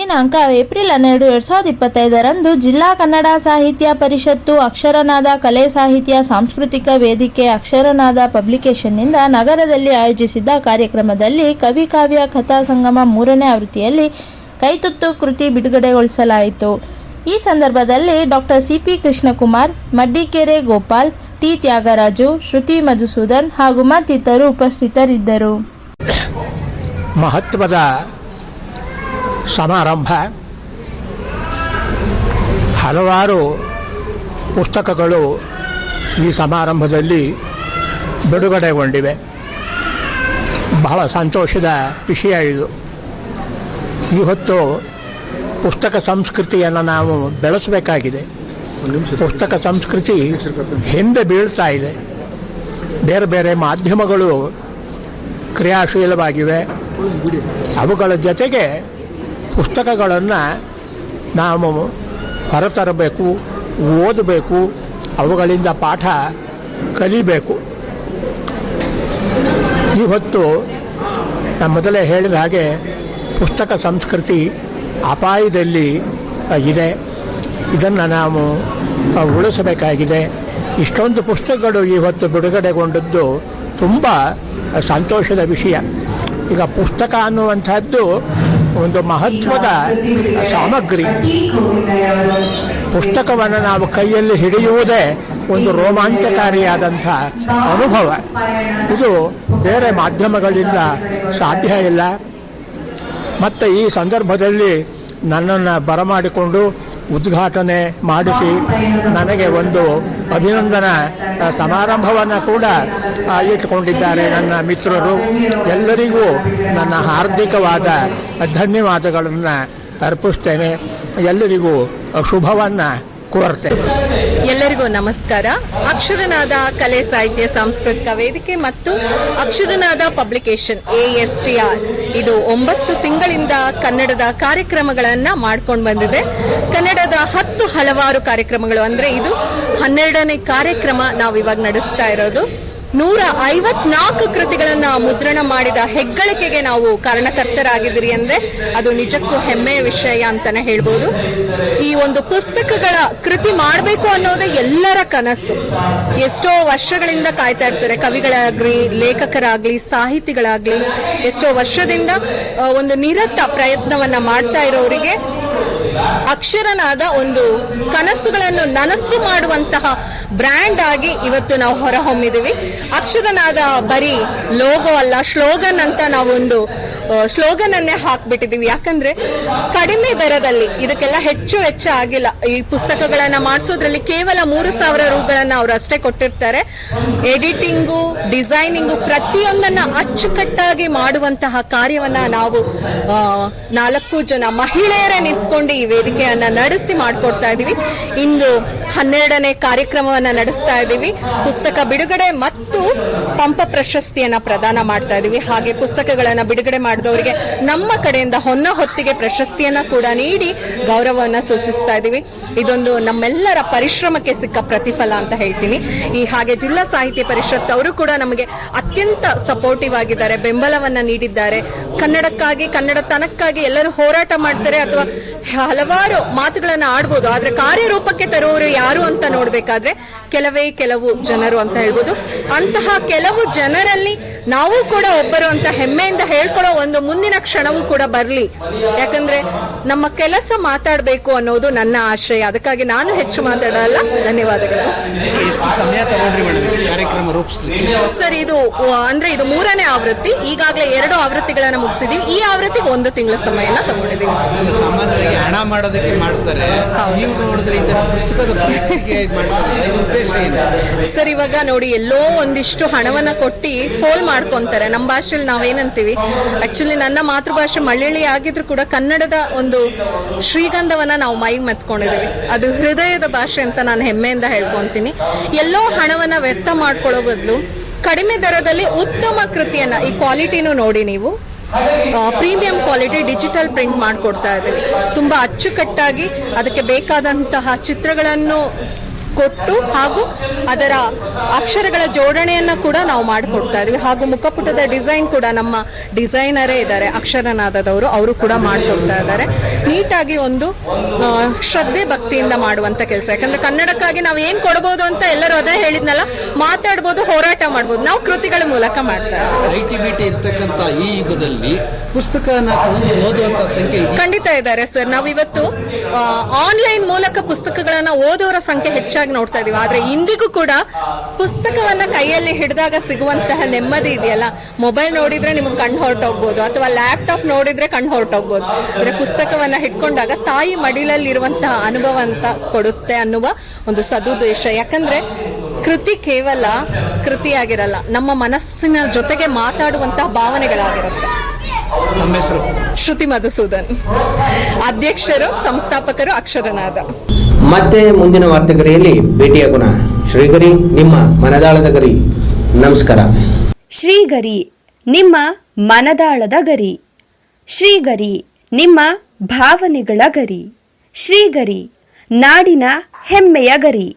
ದಿನಾಂಕ ಏಪ್ರಿಲ್ ಹನ್ನೆರಡು, ಎರಡ್ ಸಾವಿರದ ಇಪ್ಪತ್ತೈದರಂದು ಜಿಲ್ಲಾ ಕನ್ನಡ ಸಾಹಿತ್ಯ ಪರಿಷತ್ತು ಅಕ್ಷರನಾದ ಕಲೆ ಸಾಹಿತ್ಯ ಸಾಂಸ್ಕೃತಿಕ ವೇದಿಕೆ ಅಕ್ಷರನಾದ ಪಬ್ಲಿಕೇಶನ್ನಿಂದ ನಗರದಲ್ಲಿ ಆಯೋಜಿಸಿದ್ದ ಕಾರ್ಯಕ್ರಮದಲ್ಲಿ ಕವಿ ಕಾವ್ಯ ಕಥಾ ಸಂಗಮ ಮೂರನೇ ಆವೃತ್ತಿಯಲ್ಲಿ ಕೈತುತ್ತು ಕೃತಿ ಬಿಡುಗಡೆಗೊಳಿಸಲಾಯಿತು. ಈ ಸಂದರ್ಭದಲ್ಲಿ doctor CP Krishnakumar, Maddikere Gopal, T Thyagaraju, Shruti Madhusudan ಹಾಗೂ ಮತ್ತಿತರರು ಉಪಸ್ಥಿತರಿದ್ದರು. ಮಹತ್ವದ ಸಮಾರಂಭ. ಹಲವಾರು ಪುಸ್ತಕಗಳು ಈ ಸಮಾರಂಭದಲ್ಲಿ ಬಿಡುಗಡೆಗೊಂಡಿವೆ. ಬಹಳ ಸಂತೋಷದ ವಿಷಯ ಇದು. ಇವತ್ತು ಪುಸ್ತಕ ಸಂಸ್ಕೃತಿಯನ್ನು ನಾವು ಬೆಳೆಸಬೇಕಾಗಿದೆ. ಪುಸ್ತಕ ಸಂಸ್ಕೃತಿ ಹಿಂದೆ ಬೀಳ್ತಾ ಇದೆ. ಬೇರೆ ಬೇರೆ ಮಾಧ್ಯಮಗಳು ಕ್ರಿಯಾಶೀಲವಾಗಿವೆ. ಅವುಗಳ ಜೊತೆಗೆ ಪುಸ್ತಕಗಳನ್ನು ನಾವು ಹೊರತರಬೇಕು, ಓದಬೇಕು, ಅವುಗಳಿಂದ ಪಾಠ ಕಲಿಬೇಕು. ಇವತ್ತು ನಾನು ಮೊದಲೇ ಹೇಳಿದ ಹಾಗೆ ಪುಸ್ತಕ ಸಂಸ್ಕೃತಿ ಅಪಾಯದಲ್ಲಿ ಇದೆ. ಇದನ್ನು ನಾವು ಉಳಿಸಬೇಕಾಗಿದೆ. ಇಷ್ಟೊಂದು ಪುಸ್ತಕಗಳು ಇವತ್ತು ಬಿಡುಗಡೆಗೊಂಡದ್ದು ತುಂಬ ಸಂತೋಷದ ವಿಷಯ. ಈಗ ಪುಸ್ತಕ ಅನ್ನುವಂಥದ್ದು ಒಂದು ಮಹತ್ವದ ಸಾಮಗ್ರಿ. ಪುಸ್ತಕವನ್ನು ನಾವು ಕೈಯಲ್ಲಿ ಹಿಡಿಯುವುದೇ ಒಂದು ರೋಮಾಂಚಕಾರಿಯಾದಂಥ ಅನುಭವ. ಇದು ಬೇರೆ ಮಾಧ್ಯಮಗಳಿಂದ ಸಾಧ್ಯ ಇಲ್ಲ. ಮತ್ತು ಈ ಸಂದರ್ಭದಲ್ಲಿ ನನ್ನನ್ನು ಬರಮಾಡಿಕೊಂಡು ಉದ್ಘಾಟನೆ ಮಾಡಿಸಿ ನನಗೆ ಒಂದು ಅಭಿನಂದನಾ ಸಮಾರಂಭವನ್ನು ಕೂಡ ಇಟ್ಟುಕೊಂಡಿದ್ದಾರೆ ನನ್ನ ಮಿತ್ರರು. ಎಲ್ಲರಿಗೂ ನನ್ನ ಹಾರ್ದಿಕವಾದ ಧನ್ಯವಾದಗಳನ್ನು ತರ್ಪಿಸ್ತೇನೆ ಎಲ್ಲರಿಗೂ ಶುಭವನ್ನು ಕೋರ್ತೇನೆ ಎಲ್ಲರಿಗೂ ನಮಸ್ಕಾರ. ಅಕ್ಷರನಾದ ಕಲೆ, ಸಾಹಿತ್ಯ, ಸಾಂಸ್ಕೃತಿಕ ವೇದಿಕೆ ಮತ್ತು Aksharanada publication A S T R ಇದು ಒಂಬತ್ತು ತಿಂಗಳಿಂದ ಕನ್ನಡದ ಕಾರ್ಯಕ್ರಮಗಳನ್ನ ಮಾಡ್ಕೊಂಡು ಬಂದಿದೆ. ಕನ್ನಡದ ಹತ್ತು ಹಲವಾರು ಕಾರ್ಯಕ್ರಮಗಳು ಅಂದ್ರೆ ಇದು ಹನ್ನೆರಡನೇ ಕಾರ್ಯಕ್ರಮ ನಾವು ಇವಾಗ ನಡೆಸ್ತಾ ಇರೋದು. ನೂರ ಐವತ್ನಾಲ್ಕು ಕೃತಿಗಳನ್ನ ಮುದ್ರಣ ಮಾಡಿದ ಹೆಗ್ಗಳಿಕೆಗೆ ನಾವು ಕಾರಣಕರ್ತರಾಗಿದ್ದೀರಿ ಅಂದ್ರೆ ಅದು ನಿಜಕ್ಕೂ ಹೆಮ್ಮೆಯ ವಿಷಯ ಅಂತಾನೆ ಹೇಳ್ಬೋದು. ಈ ಒಂದು ಪುಸ್ತಕಗಳ ಕೃತಿ ಮಾಡಬೇಕು ಅನ್ನೋದೇ ಎಲ್ಲರ ಕನಸು. ಎಷ್ಟೋ ವರ್ಷಗಳಿಂದ ಕಾಯ್ತಾ ಇರ್ತಾರೆ ಕವಿಗಳಾಗ್ಲಿ, ಲೇಖಕರಾಗ್ಲಿ, ಸಾಹಿತಿಗಳಾಗ್ಲಿ. ಎಷ್ಟೋ ವರ್ಷದಿಂದ ಒಂದು ನಿರತ ಪ್ರಯತ್ನವನ್ನ ಮಾಡ್ತಾ ಇರೋರಿಗೆ ಅಕ್ಷರನಾದ ಒಂದು ಕನಸುಗಳನ್ನು ನನಸು ಮಾಡುವಂತಹ ಬ್ರ್ಯಾಂಡ್ ಆಗಿ ಇವತ್ತು ನಾವು ಹೊರಹೊಮ್ಮಿದ್ದೀವಿ ಅಕ್ಷರನಾದ ಬರೀ ಲೋಗೋ ಅಲ್ಲ ಸ್ಲೋಗನ್ ಅಂತ ನಾವೊಂದು ಸ್ಲೋಗನ್ ಅನ್ನೇ ಹಾಕ್ಬಿಟ್ಟಿದೀವಿ. ಯಾಕಂದ್ರೆ ಕಡಿಮೆ ದರದಲ್ಲಿ ಇದಕ್ಕೆಲ್ಲ ಹೆಚ್ಚು ವೆಚ್ಚ ಆಗಿಲ್ಲ. ಈ ಪುಸ್ತಕಗಳನ್ನ ಮಾಡಿಸೋದ್ರಲ್ಲಿ ಕೇವಲ ಮೂರು ಸಾವಿರ ರೂಗಳನ್ನ ಅವರು ಅಷ್ಟೇ ಕೊಟ್ಟಿರ್ತಾರೆ. ಎಡಿಟಿಂಗು, ಡಿಸೈನಿಂಗು ಪ್ರತಿಯೊಂದನ್ನ ಅಚ್ಚುಕಟ್ಟಾಗಿ ಮಾಡುವಂತಹ ಕಾರ್ಯವನ್ನ ನಾವು ನಾಲ್ಕು ಜನ ಮಹಿಳೆಯರೇ ನಿಂತ್ಕೊಂಡು ಈ ವೇದಿಕೆಯನ್ನ ನಡೆಸಿ ಮಾಡ್ಕೊಡ್ತಾ ಇದೀವಿ. ಇಂದು ಹನ್ನೆರಡನೇ ಕಾರ್ಯಕ್ರಮವನ್ನ ನಡೆಸ್ತಾ ಇದ್ದೀವಿ. ಪುಸ್ತಕ ಬಿಡುಗಡೆ ಮತ್ತು ಪಂಪ ಪ್ರಶಸ್ತಿಯನ್ನ ಪ್ರದಾನ ಮಾಡ್ತಾ ಇದ್ದೀವಿ. ಹಾಗೆ ಪುಸ್ತಕಗಳನ್ನ ಬಿಡುಗಡೆ ಮಾಡಿದವರಿಗೆ ನಮ್ಮ ಕಡೆಯಿಂದ ಹೊನ್ನ ಹೊತ್ತಿಗೆ ಪ್ರಶಸ್ತಿಯನ್ನ ಕೂಡ ನೀಡಿ ಗೌರವವನ್ನ ಸೂಚಿಸ್ತಾ ಇದ್ದೀವಿ. ಇದೊಂದು ನಮ್ಮೆಲ್ಲರ ಪರಿಶ್ರಮಕ್ಕೆ ಸಿಕ್ಕ ಪ್ರತಿಫಲ ಅಂತ ಹೇಳ್ತೀನಿ. ಈ ಹಾಗೆ ಜಿಲ್ಲಾ ಸಾಹಿತ್ಯ ಪರಿಷತ್ ಅವರು ಕೂಡ ನಮಗೆ ಅತ್ಯಂತ ಸಪೋರ್ಟಿವ್ ಆಗಿದ್ದಾರೆ, ಬೆಂಬಲವನ್ನ ನೀಡಿದ್ದಾರೆ. ಕನ್ನಡಕ್ಕಾಗಿ, ಕನ್ನಡತನಕ್ಕಾಗಿ ಎಲ್ಲರೂ ಹೋರಾಟ ಮಾಡ್ತಾರೆ ಅಥವಾ ಹಲವಾರು ಮಾತುಗಳನ್ನ ಆಡ್ಬೋದು. ಆದರೆ ಕಾರ್ಯರೂಪಕ್ಕೆ ತರುವವರು ಯಾರು ಅಂತ ನೋಡ್ಬೇಕಾದ್ರೆ ಕೆಲವೇ ಕೆಲವು ಜನರು ಅಂತ ಹೇಳ್ಬೋದು. ಅಂತಹ ಕೆಲವು ಜನರಲ್ಲಿ ನಾವು ಕೂಡ ಒಬ್ಬರು ಅಂತ ಹೆಮ್ಮೆಯಿಂದ ಹೇಳ್ಕೊಳ್ಳೋ ಒಂದು ಮುಂದಿನ ಕ್ಷಣವೂ ಕೂಡ ಬರಲಿ. ಯಾಕಂದ್ರೆ ನಮ್ಮ ಕೆಲಸ ಮಾತಾಡಬೇಕು ಅನ್ನೋದು ನನ್ನ ಆಶಯ ಅದಕ್ಕಾಗಿ ನಾನು ಹೆಚ್ಚು ಮಾತಾಡಲ್ಲ. ಧನ್ಯವಾದಗಳು. ಸರ್ ಇದು ಅಂದ್ರೆ ಇದು ಮೂರನೇ ಆವೃತ್ತಿ. ಈಗಾಗಲೇ ಎರಡು ಆವೃತ್ತಿಗಳನ್ನ ಮುಗಿಸಿದೀವಿ. ಈ ಆವೃತ್ತಿಗೆ ಒಂದು ತಿಂಗಳ ಸಮಯನ ತಗೊಂಡಿದ್ದೀವಿ ಸಾಮಾನ್ಯವಾಗಿ ಹಣ ಮಾಡೋದಕ್ಕೆ ಮಾಡ್ತಾರೆ. ಸರ್, ಇವಾಗ ನೋಡಿ, ಎಲ್ಲೋ ಒಂದಿಷ್ಟು ಹಣವನ್ನ ಕೊಟ್ಟು ಫೋಲ್ ಮಾಡ್ಕೊಂತಾರೆ. ನಮ್ಮ ಭಾಷೆಯಲ್ಲಿ ನಾವೇನಂತೀವಿ? ಆಕ್ಚುಲಿ ನನ್ನ ಮಾತೃಭಾಷೆ ಮಲಯಾಳಿ ಆಗಿದ್ರು ಕೂಡ ಕನ್ನಡದ ಒಂದು ಶ್ರೀಗಂಧವನ್ನ ನಾವು ಮೈಗೆ ಮತ್ಕೊಂಡಿದೀವಿ. ಅದು ಹೃದಯದ ಭಾಷೆ ಅಂತ ನಾನು ಹೆಮ್ಮೆಯಿಂದ ಹೇಳ್ಕೊಂತೀನಿ. ಎಲ್ಲೋ ಹಣವನ್ನ ವ್ಯರ್ಥ ಮಾಡ್ಕೊಳ್ಳೋ ಬದಲು ಕಡಿಮೆ ದರದಲ್ಲಿ ಉತ್ತಮ ಕೃತಿಯನ್ನ, ಈ ಕ್ವಾಲಿಟಿನೂ ನೋಡಿ ನೀವು. ಪ್ರೀಮಿಯಂ ಕ್ವಾಲಿಟಿ ಡಿಜಿಟಲ್ ಪ್ರಿಂಟ್ ಮಾಡಿಕೊಡ್ತಾ ಇದ್ದೀವಿ ತುಂಬ ಅಚ್ಚುಕಟ್ಟಾಗಿ ಅದಕ್ಕೆ ಬೇಕಾದಂತಹ ಚಿತ್ರಗಳನ್ನು ಕೊಟ್ಟು ಹಾಗೂ ಅದರ ಅಕ್ಷರಗಳ ಜೋಡಣೆಯನ್ನು ಕೂಡ ನಾವು ಮಾಡಿಕೊಡ್ತಾ ಇದ್ವಿ. ಹಾಗೂ ಮುಖಪುಟದ ಡಿಸೈನ್ ಕೂಡ ನಮ್ಮ ಡಿಸೈನರೇ ಇದ್ದಾರೆ. ಅಕ್ಷರನಾದದವರು ಅವರು ಕೂಡ ಮಾಡಿಕೊಡ್ತಾ ಇದ್ದಾರೆ. ನೀಟಾಗಿ ಒಂದು ಶ್ರದ್ಧೆ ಭಕ್ತಿಯಿಂದ ಮಾಡುವಂಥ ಕೆಲಸ. ಯಾಕಂದ್ರೆ ಕನ್ನಡಕ್ಕಾಗಿ ನಾವು ಏನು ಕೊಡ್ಬೋದು ಅಂತ ಎಲ್ಲರೂ ಅದೇ ಹೇಳಿದ್ನಲ್ಲ ಮಾತಾಡ್ಬೋದು ಹೋರಾಟ ಮಾಡ್ಬೋದು. ನಾವು ಕೃತಿಗಳ ಮೂಲಕ ಮಾಡ್ತಾ ಇದ್ದೀವಿ ಐ ಟಿ ಬಿ ಟಿ ಇರ್ತಕ್ಕಂಥ ಈ ಯುಗದಲ್ಲಿ ಪುಸ್ತಕನ ಓದುವಂತ ಸಂಖ್ಯೆ ಖಂಡಿತ ಇದ್ದಾರೆ ಸರ್. ನಾವು ಇವತ್ತು ಆನ್ಲೈನ್ ಮೂಲಕ ಪುಸ್ತಕಗಳನ್ನ ಓದೋರ ಸಂಖ್ಯೆ ಹೆಚ್ಚಾಗಿ ನೋಡ್ತಾ ಇದೀವಿ. ಆದ್ರೆ ಇಂದಿಗೂ ಕೂಡ ಪುಸ್ತಕವನ್ನ ಕೈಯಲ್ಲಿ ಹಿಡಿದಾಗ ಸಿಗುವಂತಹ ನೆಮ್ಮದಿ ಇದೆಯಲ್ಲ? ಮೊಬೈಲ್ ನೋಡಿದ್ರೆ ನಿಮಗೆ ಕಣ್ಣು ಹೊರಟೋಗ್ಬೋದು ಅಥವಾ ಲ್ಯಾಪ್ಟಾಪ್ ನೋಡಿದ್ರೆ ಕಣ್ಣು ಹೊರಟೋಗ್ಬೋದು. ಅಂದ್ರೆ ಪುಸ್ತಕವನ್ನ ಹಿಡ್ಕೊಂಡಾಗ ತಾಯಿ ಮಡಿಲಲ್ಲಿರುವಂತಹ ಅನುಭವ ಅಂತ ಕೊಡುತ್ತೆ ಅನ್ನುವ ಒಂದು ಸದುದ್ದೇಶ. ಯಾಕಂದ್ರೆ ಕೃತಿ ಕೇವಲ ಕೃತಿಯಾಗಿರಲ್ಲ ನಮ್ಮ ಮನಸ್ಸಿನ ಜೊತೆಗೆ ಮಾತಾಡುವಂತಹ ಭಾವನೆಗಳಾಗಿರುತ್ತೆ. ನಮ್ಮ ಹೆಸರು? ಶ್ರುತಿ ಮಧುಸೂದನ್. ಅಧ್ಯಕ್ಷರು ಸಂಸ್ಥಾಪಕರು ಅಕ್ಷರನಾದ. ಮತ್ತೆ ಮುಂದಿನ ವಾರ್ತೆಗರಿಯಲ್ಲಿ ಭೇಟಿಯಾಗೋಣ ಶ್ರೀಗರಿ ನಿಮ್ಮ ಮನದಾಳದ ಗರಿ. ನಮಸ್ಕಾರ. ಶ್ರೀಗರಿ ನಿಮ್ಮ ಮನದಾಳದ ಗರಿ. ಶ್ರೀಗರಿ ನಿಮ್ಮ ಭಾವನೆಗಳ ಗರಿ. ಶ್ರೀಗರಿ ನಾಡಿನ ಹೆಮ್ಮೆಯ ಗರಿ.